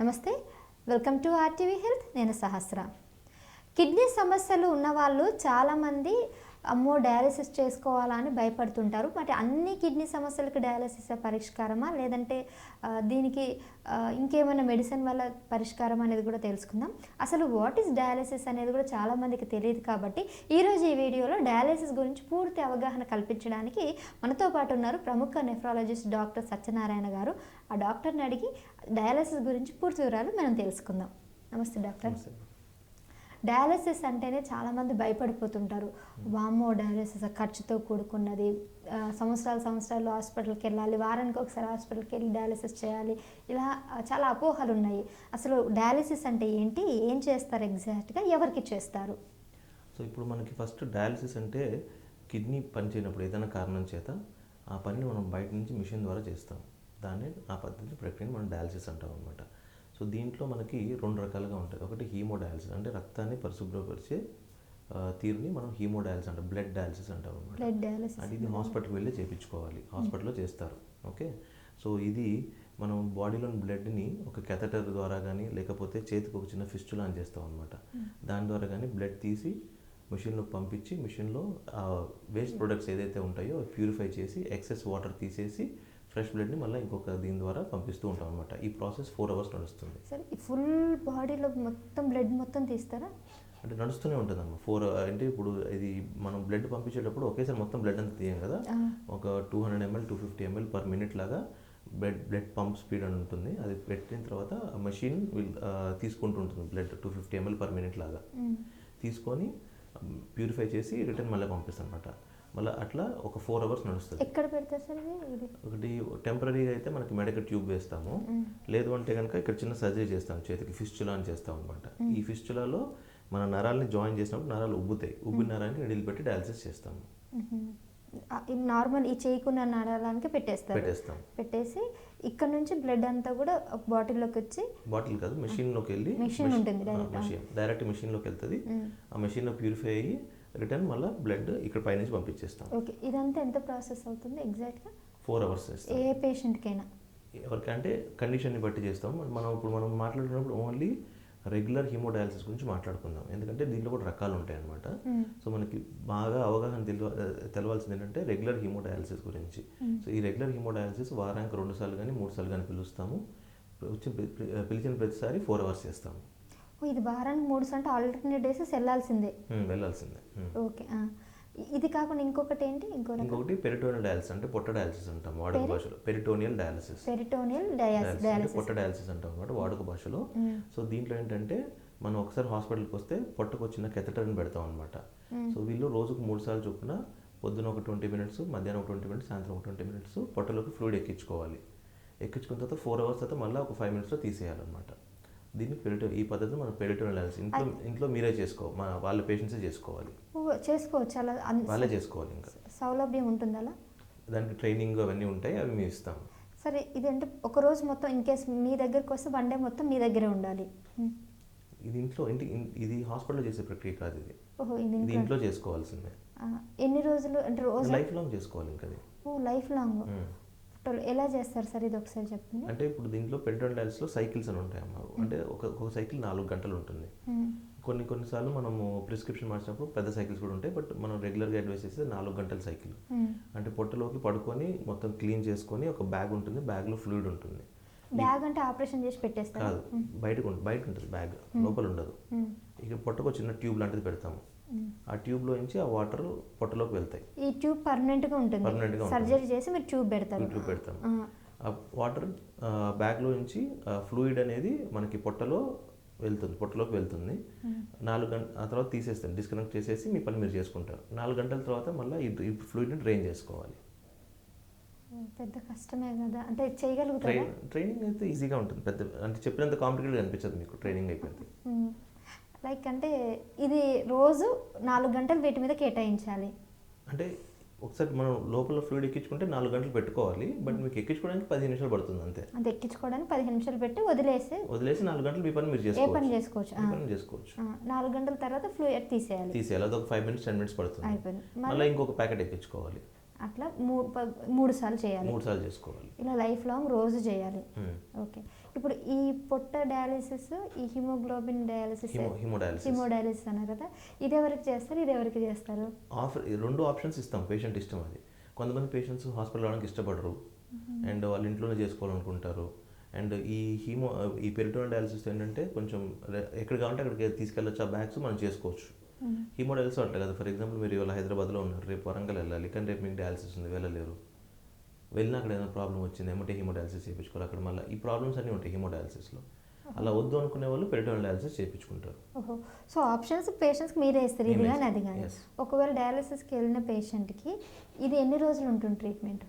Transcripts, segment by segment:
నమస్తే. Welcome to RTV health. నేను Sahasra. Kidney సమస్యలు ఉన్నవాళ్ళు చాలామంది అమ్మో డయాలసిస్ చేసుకోవాలని భయపడుతుంటారు. మరి అన్ని కిడ్నీ సమస్యలకు డయాలసిస్ పరిష్కారమా? లేదంటే దీనికి ఇంకేమైనా మెడిసిన్ వల్ల పరిష్కారం అనేది కూడా తెలుసుకుందాం. అసలు వాట్ ఈస్ డయాలసిస్ అనేది కూడా చాలామందికి తెలియదు కాబట్టి ఈరోజు ఈ వీడియోలో డయాలసిస్ గురించి పూర్తి అవగాహన కల్పించడానికి మనతో పాటు ఉన్నారు ప్రముఖ నెఫ్రాలజిస్ట్ డాక్టర్ సత్యనారాయణ గారు. ఆ డాక్టర్ని అడిగి డయాలసిస్ గురించి పూర్తి వివరాలు మనం తెలుసుకుందాం. నమస్తే డాక్టర్. డయాలసిస్ అంటేనే చాలామంది భయపడిపోతుంటారు. వామ్మో డయాలసిస్ ఖర్చుతో కూడుకున్నది. సంవత్సరాలు సంవత్సరాలు హాస్పిటల్కి వెళ్ళాలి వారానికి ఒకసారి హాస్పిటల్కి వెళ్ళి డయాలసిస్ చేయాలి. ఇలా చాలా అపోహలు ఉన్నాయి. అసలు డయాలసిస్ అంటే ఏంటి? ఏం చేస్తారు ఎగ్జాక్ట్గా? ఎవరికి చేస్తారు? సో ఇప్పుడు మనకి ఫస్ట్ డయాలసిస్ అంటే కిడ్నీ పని చేయనప్పుడు ఏదైనా కారణం చేత ఆ పనిని మనం బయట నుంచి మిషన్ ద్వారా చేస్తాం. దాన్ని ఆ పద్ధతి ప్రక్రియని మనం డయాలసిస్ అంటాం అనమాట సో దీంట్లో మనకి రెండు రకాలుగా ఉంటాయి. ఒకటి హీమోడయాలసిస్ అంటే రక్తాన్ని పరిశుభ్రపరిచే తీరుని మనం హీమోడయాలసిస్ అంటాం బ్లడ్ డయాలసిస్ అంటాం అనమాట బ్లడ్ డయాలసిస్. అంటే ఇది హాస్పిటల్కి వెళ్ళి చేయించుకోవాలి హాస్పిటల్లో చేస్తారు. ఓకే? సో ఇది మనం బాడీలోని బ్లడ్ని ఒక కెథటర్ ద్వారా కానీ లేకపోతే చేతికి ఒక చిన్న ఫిస్టులా అని చేస్తాం అనమాట దాని ద్వారా కానీ బ్లడ్ తీసి మిషన్లో పంపించి మిషన్లో వేస్ట్ ప్రొడక్ట్స్ ఏదైతే ఉంటాయో ప్యూరిఫై చేసి ఎక్సెస్ వాటర్ తీసేసి ఫ్రెష్ బ్లడ్ని మళ్ళీ ఇంకొక దీని ద్వారా పంపిస్తూ ఉంటాం అనమాట ఈ ప్రాసెస్ ఫోర్ అవర్స్ నడుస్తుంది. సరే ఈ ఫుల్ బాడీలో మొత్తం బ్లడ్ మొత్తం తీస్తారా? అంటే నడుస్తూనే ఉంటుంది అమ్మ ఫోర్ అంటే ఇప్పుడు ఇది మనం బ్లడ్ పంపించేటప్పుడు ఒకేసారి మొత్తం బ్లడ్ అంతా తీయం కదా. ఒక two hundred ml two fifty ml per minute లాగా బ్లడ్ బ్లడ్ పంప్ స్పీడ్ అని ఉంటుంది. అది పెట్టిన తర్వాత మెషిన్ విల్ తీసుకుంటూ ఉంటుంది blood two fifty ml per minute లాగా. తీసుకొని ప్యూరిఫై చేసి రిటర్న్ మళ్ళీ పంపిస్తాం అనమాట మళ్ళీ అట్లా ఒక ఫోర్ అవర్స్ నడుస్తుంది. ఎక్కడ పెడతారు సార్ ఇది? ఒకటి టెంపరీగా అయితే మనకి మెడికల్ ట్యూబ్ వేస్తాము. లేదు అంటే కనుక ఇక్కడ చిన్న సర్జరీ చేస్తాం చేతికి ఫిస్చులా అని చేస్తాం అనమాట ఈ ఫిస్చులాలో మన నరాల్ని జాయిన్ చేసినప్పుడు నరాలు ఉబ్బుతాయి. ఉబ్బిన నరాన్ని నీళ్ళు పెట్టి డయాలసిస్ చేస్తాము. నార్మల్ ఈ చేయకున్న నరాలానికి పెట్టేస్తారు. పెట్టేస్తాం పెట్టేసి ఇక్కడ నుంచి బ్లడ్ అంతా కూడా బాటిల్లోకి వచ్చి బాటిల్ కాదు మెషిన్లోకి వెళ్ళి Machine ఉంటుంది direct. మెషిన్. డైరెక్ట్ మెషిన్లోకి వెళ్తుంది. ఆ మెషిన్లో ప్యూరిఫై అయ్యి రిటర్న్ మళ్ళీ బ్లడ్ ఇక్కడ పైనుంచి పంపించేస్తాం. ఓకే ఇదంతా ఎంత ప్రాసెస్ అవుతుంది ఎగ్జాక్ట్గా? ఫోర్ అవర్స్ చేస్తాం. ఏ పేషెంట్కైనా. ఎవరికంటే కండిషన్ని బట్టి చేస్తాం. మనం ఇప్పుడు మనం మాట్లాడుతున్నప్పుడు ఓన్లీ రెగ్యులర్ హీమోడయాలసిస్ గురించి మాట్లాడుకుందాం. ఎందుకంటే దీంట్లో కూడా రకాలు ఉంటాయి అనమాట సో మనకి బాగా అవగాహన తెలవ తెలవాల్సింది ఏంటంటే రెగ్యులర్ హీమోడయాలసిస్ గురించి. సో ఈ రెగ్యులర్ హీమోడయాలసిస్ వారానికి రెండు సార్లు కానీ మూడు సార్లు కానీ పిలుస్తాము. వచ్చి పిలిచిన ప్రతిసారి ఫోర్ అవర్స్ చేస్తాము. ఇది వారానికి మూడు అంటే ఆల్టర్నేట్ డేసెస్ వెళ్ళాల్సిందే. వెళ్ళాల్సిందే. ఓకే ఇది కాకుండా ఇంకొకటి ఏంటి? ఇంకో రకం. ఇంకొకటి పెరిటోనియల్ డయాలసిస్ అంటే పొట్ట డయాలసిస్ అంటాం వాడుక భాషలో. పెరిటోనియల్ డయాలసిస్ పెరిటోనియల్ డయాలసిస్ పొట్ట డయాలసిస్ అంటాం అనమాట వాడుక భాషలో. సో దీంట్లో ఏంటంటే మనం ఒకసారి హాస్పిటల్కి వస్తే పొట్టకు వచ్చిన కెథటర్ని పెడతాం అనమాట సో వీళ్ళు రోజుకు మూడు సార్లు చొప్పున పొద్దున ఒక ట్వంటీ మినిట్స్ మధ్యాహ్నం ఒక ట్వంటీ మినిట్స్ సాయంత్రం ఒక ట్వంటీ మినిట్స్ పొట్టలోకి ఫ్లూయిడ్ ఎక్కించుకోవాలి. ఎక్కించుకున్న తర్వాత ఫోర్ అవర్స్ తర్వాత మళ్ళీ ఒక ఫైవ్ మినిట్స్లో తీసేయాలన్నమాట. దీన్ని పెరిటో ఈ పద్ధతి మనం పెరిటోనియల్ డయాలసిస్ ఇంట్లో ఇంట్లో మీరే చేసుకో మన వాళ్ళ పేషెంట్సే చేసుకోవాలి. ఓ చేసుకోవచ్చు. అలా వాళ్ళే చేసుకోవాలి ఇంకా. సౌలభ్యం ఉంటుంది అలా? దానికి ట్రైనింగ్ అవన్నీ ఉంటాయి అవి మేము ఇస్తాం సరే ఇది అంటే ఒక రోజు మొత్తం ఇన్ కేస్ మీ దగ్గరికి వస్తే వన్ డే మొత్తం మీ దగ్గరే ఉండాలి. ఇది ఇంట్లో ఇంటి ఇది హాస్పిటల్లో చేసే ప్రక్రియ కాదు ఇది. ఓహో ఇది ఇంట్లో చేసుకోవాల్సిందే. ఎన్ని రోజులు అంటే రోజు లైఫ్ లాంగ్ చేసుకోవాలి ఇంకా ఓ లైఫ్ లాంగ్. టోల్- ఎలా చేస్తారు సార్? ఇది ఒకసారి చెప్పండి. అంటే ఇప్పుడు దీంట్లో పెరిటోన్ డయాలసిస్లో సైకిల్స్ అని ఉంటాయి అమ్మ. అంటే ఒక ఒక సైకిల్ నాలుగు గంటలు ఉంటుంది. కొన్ని కొన్నిసార్లు మనము ప్రిస్క్రిప్షన్ మార్చినప్పుడు పెద్ద సైకిల్స్ కూడా ఉంటాయి. బట్ మనం రెగ్యులర్గా అడ్వైస్ చేస్తే నాలుగు గంటల సైకిల్. అంటే పొట్టలోకి పడుకొని మొత్తం క్లీన్ చేసుకొని ఒక బ్యాగ్ ఉంటుంది. బ్యాగ్లో ఫ్లూయిడ్ ఉంటుంది. బ్యాగ్ అంటే ఆపరేషన్ చేసి పెట్టేస్తారు? కాదు. బయటకు బయట ఉంటుంది బ్యాగ్. లోపల ఉండదు. ఇక పొట్టకు చిన్న ట్యూబ్ లాంటిది పెడతాము. ఆ ట్యూబ్లో నుంచి ఆ వాటర్ పొట్టలోకి వెళ్తాయి. ఈ ట్యూబ్ పర్మనెంట్గా ఉంటుంది. Permanent గా ఉంటుంది. సర్జరీ చేసి మీరు ట్యూబ్ పెడతారు. ట్యూబ్ పెడతాం ఆ, వాటర్ బ్యాగ్లో నుంచి ఫ్లూయిడ్ అనేది మనకి పొట్టలో వెళ్తుంది పొట్టలోకి వెళ్తుంది. నాలుగు గంట ఆ తర్వాత తీసేస్తాం డిస్కనెక్ట్ చేసేసి మీ పని మీరు చేసుకుంటారు. నాలుగు గంటల తర్వాత మళ్ళీ ఈ ఫ్లూయిడ్ని డ్రైన్ చేసుకోవాలి. పెద్ద కష్టమే కదా. అంటే చేయగలుగుతారా? ట్రైన్ ట్రైనింగ్ అయితే ఈజీగా ఉంటుంది. పెద్ద అంటే చెప్పినంత కాంప్లికేటెడ్ అనిపించదు మీకు ట్రైనింగ్ అయిపోయింది. లైక్ అంటే ఇది రోజు నాలుగు గంటలు వీటి మీద కేటాయించాలి. అంటే ఒకసారి మనం లోపల ఫ్లూయిడ్ ఎక్కించుకుంటే నాలుగు గంటలు పెట్టుకోవాలి బట్ మీకు ఎక్కించుకోవడానికి పదిహేను నిమిషాలు పడుతుంది అంతే. అది ఎక్కించుకోవడానికి పదిహేను నిమిషాలు పెట్టి వదిలేసి వదిలేసి నాలుగు గంటలు మీ పని మీరు ఏ పని చేసుకోవచ్చు. చేసుకోవచ్చు పని చేసుకోవచ్చు. నాలుగు గంటల తర్వాత ఫ్లూయిడ్ తీసేయాలి. తీసేయాలి. అదొక ఫైవ్ మినిట్స్ టెన్ మినిట్స్ పడుతుంది. మళ్ళీ ఇంకొక ప్యాకెట్ ఎక్కించుకోవాలి. అట్లా మూడు మూడు సార్లు చేయాలి. మూడు సార్లు చేసుకోవాలి. ఇలా లైఫ్ లాంగ్ రోజు చేయాలి. ఓకే. ఇప్పుడు ఈ పొట్ట డయాలిసిస్ ఈ హిమోగ్లోబిన్ డయాలిసిస్ హిమో హిమోడయాలిసిస్. అన్నారు కదా ఇది ఎవరికి చేస్తారు ఇది ఎవరికి చేస్తారు? ఆఫర్ రెండు ఆప్షన్స్ ఇస్తాం పేషెంట్ ఇష్టం అది. కొంతమంది పేషెంట్స్ హాస్పిటల్ రావడానికి ఇష్టపడరు. అండ్ వాళ్ళ ఇంట్లోనే చేసుకోవాలనుకుంటారు. అండ్ ఈ హీమో ఈ పెరిటోన్ డయాలిసిస్ ఏంటంటే కొంచెం ఎక్కడ కావాలంటే అక్కడికి తీసుకెళ్ళొచ్చు ఆ బ్యాగ్స్ మనం చేసుకోవచ్చు. హీమోడయాలిసిస్ అట్లా కదా. ఫర్ ఎగ్జాంపుల్ మీరు ఇవాళ హైదరాబాద్లో ఉన్నారు. రేపు వరంగల్ వెళ్ళాలి. కానీ రేపు మీకు డయాలిసిస్ ఉంది. వెళ్ళలేరు. వెళ్ళినా అక్కడ ఏదైనా ప్రాబ్లం వచ్చింది. ఏమంటే హీమోడయాలిసిస్ చేయించుకోవాలి. అక్కడ మళ్ళీ ఈ ప్రాబ్లమ్స్ అన్నీ ఉంటాయి హీమోడయాలిసిస్లో. అలా వద్దు అనుకునే వాళ్ళు పెరిటోన్ డయాలిసిస్ చేయించుకుంటారు. సో ఆప్షన్స్ పేషెంట్స్కి మీరే ఇస్తారు. ఇది కానీ అది. కానీ. ఒకవేళ డయాలిసిస్కి వెళ్ళిన పేషెంట్కి ఇది ఎన్ని రోజులు ఉంటుంది ట్రీట్మెంట్?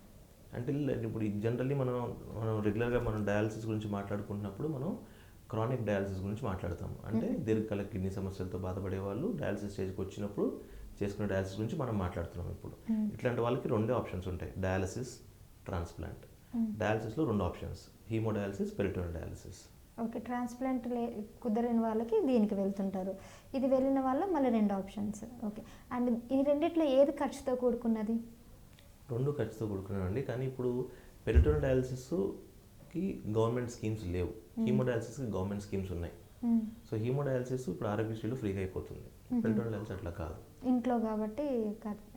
అంటే ఇప్పుడు జనరల్లీ మనం మనం రెగ్యులర్గా మనం డయాలసిస్ గురించి మాట్లాడుకుంటున్నప్పుడు మనం క్రానిక్ డయాలసిస్ గురించి మాట్లాడతాం అంటే దీర్ఘకాల కిడ్నీ సమస్యలతో బాధపడే వాళ్ళు డయాలసిస్ స్టేజ్కి వచ్చినప్పుడు చేసుకునే డయాలసిస్ గురించి మనం మాట్లాడుతున్నాం ఇప్పుడు. ఇట్లాంటి వాళ్ళకి రెండే ఆప్షన్స్ ఉంటాయి. Dialysis transplant. డయాలసిస్లో రెండు options. Hemodialysis peritoneal dialysis. Okay transplant లే కుదరని వాళ్ళకి దీనికి వెళ్తుంటారు. ఇది వెళ్ళిన వాళ్ళ మళ్ళీ రెండు ఆప్షన్స్. ఓకే. అండ్ ఈ రెండిట్లో ఏది ఖర్చుతో కూడుకున్నది? రెండు ఖర్చుతో కూడుకున్నానండి కానీ ఇప్పుడు పెరిటోన్ డయాలసిస్కి గవర్నమెంట్ స్కీమ్స్ లేవు. హీమోడయాలసిస్కి గవర్నమెంట్ స్కీమ్స్ ఉన్నాయి. సో హీమోడయాలసిస్ ఇప్పుడు ఆరోగ్యశ్రీలో ఫ్రీగా అయిపోతుంది. డయాలసిస్ అట్లా కాదు. ఇంట్లో కాబట్టి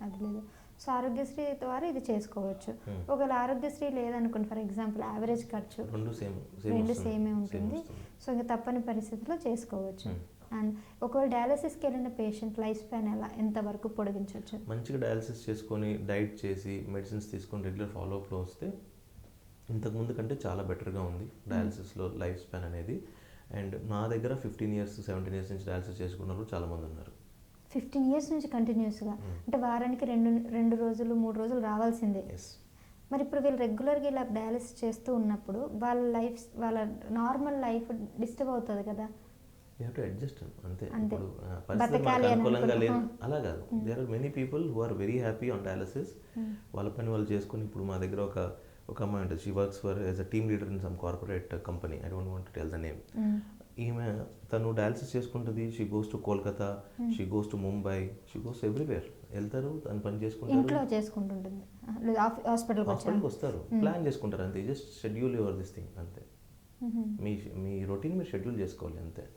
అది లేదు. సో ఆరోగ్యశ్రీ ద్వారా ఇది చేసుకోవచ్చు. ఒకవేళ ఆరోగ్యశ్రీ లేదనుకోండి ఫర్ ఎగ్జాంపుల్ యావరేజ్ ఖర్చు రెండు సేమ్ రెండు. సేమే ఉంటుంది. సో ఇంకా తప్పని పరిస్థితిలో చేసుకోవచ్చు. అండ్ ఒకవేళ డయాలసిస్కి వెళ్ళిన పేషెంట్ లైఫ్ స్పాన్ ఎలా ఎంతవరకు పొడిగించవచ్చు? మంచిగా డయాలసిస్ చేసుకొని డైట్ చేసి మెడిసిన్స్ తీసుకొని రెగ్యులర్ ఫాలోఅప్లో వస్తే ఇంతకు ముందు కంటే చాలా బెటర్గా ఉంది డయాలసిస్లో లైఫ్ స్పాన్ అనేది. అండ్ నా దగ్గర ఫిఫ్టీన్ ఇయర్స్ సెవెంటీన్ ఇయర్స్ నుంచి డయాలసిస్ చేసుకున్న వాళ్ళు చాలా మంది ఉన్నారు. ఫిఫ్టీన్ ఇయర్స్ నుంచి కంటిన్యూస్గా. అంటే వారానికి రెండు రెండు రోజులు మూడు రోజులు రావాల్సిందే? మరి ఇప్పుడు వీళ్ళు రెగ్యులర్గా ఇలా డయాలసిస్ చేస్తూ ఉన్నప్పుడు వాళ్ళ లైఫ్ వాళ్ళ నార్మల్ లైఫ్ డిస్టర్బ్ అవుతుంది కదా? అడ్జస్ట్ అంతే. ఇప్పుడు అనుకూలంగా లేదు. అలా కాదు. There are many people who are very happy on dialysis వాళ్ళ పని వాళ్ళు చేసుకుని ఇప్పుడు మా దగ్గర ఒక ఒక అమ్మాయి ఉంటుంది. She works for as a team leader in some corporate company I don't want tell the name. ఈమె తను డయాలసిస్ చేసుకుంటుంది. She goes to Kolkata she goes to Mumbai she goes everywhere వెళ్తారు తను పని ఇంట్లో చేసుకుంటారు చేసుకుంటుంటుంది ఆఫ్- హాస్పిటల్కి వస్తారు. ప్లాన్ చేసుకుంటారు. అంతే. Just schedule your this thing అంతే. మీ మీ రొటీన్ మీరు షెడ్యూల్ చేసుకోవాలి. అంతే.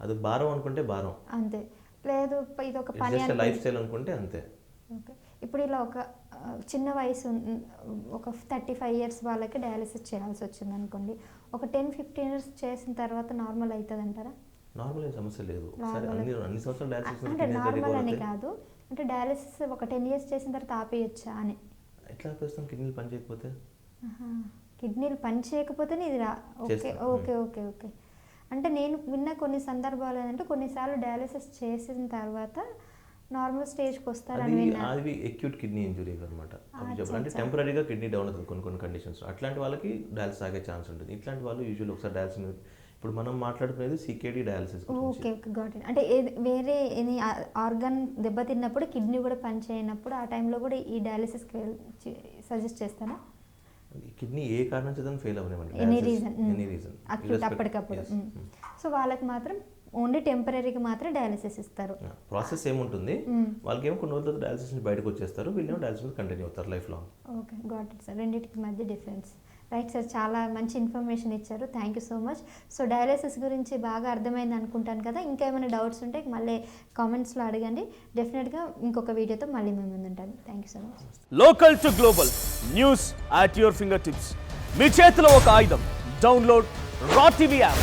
అది భారం అనుకుంటే భారం. అంతే. లేదు ఇది ఒక పని లైఫ్ స్టైల్ అనుకుంటే అంతే. ఓకే. ఇప్పుడు ఇలా ఒక చిన్న వయసు ఒక థర్టీ ఫైవ్ ఇయర్స్ వాళ్ళకి డయాలసిస్ చేయాల్సి వచ్చింది అనుకోండి. ఒక టెన్ ఫిఫ్టీన్ ఇయర్స్ చేసిన తర్వాత నార్మల్ అవుతుంది అంటారా నార్మల్ ఏం సమస్య లేదు. అన్ని డయాలసిస్ అంటే నార్మల్ అని కాదు. అంటే డయాలసిస్ ఒక టెన్ ఇయర్స్ చేసిన తర్వాత ఆపేయచ్చా అని. ఎట్లా ఆపేస్తాం? కిడ్నీలు పని చేయకపోతే. కిడ్నీలు పని చేయకపోతేనే ఇది రా ఓకే. Okay okay okay. అంటే నేను విన్న కొన్ని సందర్భాలు ఏంటంటే కొన్నిసార్లు డయాలసిస్ చేసిన తర్వాత నార్మల్ స్టేజ్కి వస్తారని అది అక్యూట్ కిడ్నీ ఇంజురీ అనమాట అంటే. టెంపరీగా కిడ్నీ డౌన్ అవుతుంది కొన్ని కొన్ని కండిషన్స్ అట్లాంటి వాళ్ళకి డయాలసిస్ ఆగే ఛాన్స్ ఉంటుంది. ఇట్లాంటి వాళ్ళు యూజువల్ ఒకసారి డయాలసిస్ ఇప్పుడు మనం మాట్లాడుకునేది CKD dialysis okay okay got it అంటే వేరే ఎనీ ఆర్గన్ దెబ్బతిన్నప్పుడు కిడ్నీ కూడా పనిచేయనప్పుడు ఆ టైంలో కూడా ఈ డయాలసిస్కి సజెస్ట్ చేస్తారా? కిడ్నీ ఏ కారణం చేత ఫెయిల్ అవ్వనివ్వండి. Any reason any reason acute అప్పటికప్పుడు. సో వాళ్ళకి మాత్రం ఓన్లీ టెంపరీకి మాత్రం డయాలసిస్ ఇస్తారు. ప్రాసెస్ ఏముంటుంది. వాళ్ళకి ఏమో కొన్ని రోజుల డయాలసిస్ నుంచి బయటకు వచ్చేస్తారు వీళ్ళేమో డయాలసిస్ కంటిన్యూ అవుతారు life long. Okay got it sir. రెండింటికి మధ్య డిఫరెన్స్. రైట్ సార్ చాలా మంచి ఇన్ఫర్మేషన్ ఇచ్చారు. Thank you so much. So dialysis గురించి బాగా అర్థమైంది అనుకుంటాను కదా. ఇంకా ఏమైనా డౌట్స్ ఉంటే మళ్ళీ కామెంట్స్లో అడగండి. డెఫినెట్గా ఇంకొక వీడియోతో మళ్ళీ మేము ముందు ఉంటాను. Thank you so much. Local to global news at your fingertips మీ చేతిలో ఒక ఆయుధం. Download R TV app